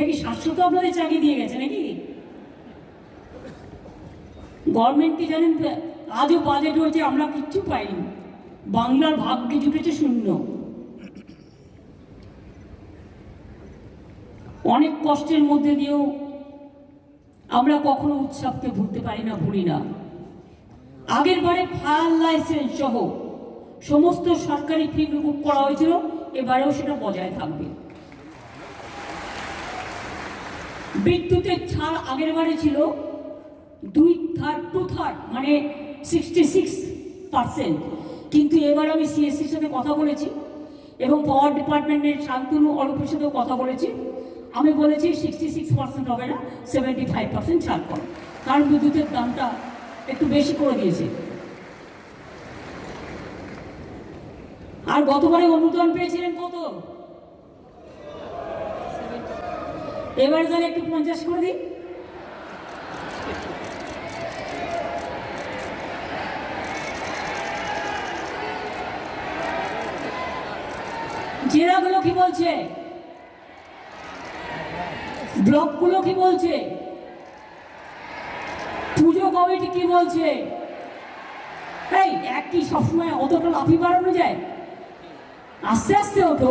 এটা কি শাশ্বত আপনাদের চাকরি দিয়ে গেছে নাকি? গভর্নমেন্টকে জানেন আজও বাজেট হয়েছে, আমরা কিচ্ছু পাইনি। বাংলার ভাগ্যে জুটেছে শূন্য। অনেক কষ্টের মধ্যে দিয়েও আমরা কখনো উৎসবকে ভুলতে পারি না, ভুলি না। আগের বারে ফায়ার লাইসেন্স সহ সমস্ত সরকারি ফি মুকুব করা হয়েছিল, এবারেও সেটা বজায় থাকবে। বিদ্যুতের ছাড় আগের বারে ছিল দুই থার্ড টু থার্ড মানে সিক্সটি সিক্স পার্সেন্ট কিন্তু এবার আমি সিএসসির সাথে কথা বলেছি এবং পাওয়ার ডিপার্টমেন্টের শান্তনু অল্পের সাথেও কথা বলেছি। আমি বলেছি সিক্সটি সিক্স পার্সেন্ট হবে না সেভেন্টি ফাইভ পার্সেন্ট ছাড় করো। কারণ বিদ্যুতের দামটা একটু বেশি করে দিয়েছে। আর গতবারে অনুদান পেয়েছিলেন কত? এবার তাহলে একটু পঞ্চাশ করে দিই। জেলাগুলো কি বলছে? ব্লকগুলো কি বলছে? পুজো কমিটি কি বলছে? এই একই সবসময় অতটা লাফি বাড়ানো যায়। আস্তে আস্তে হতো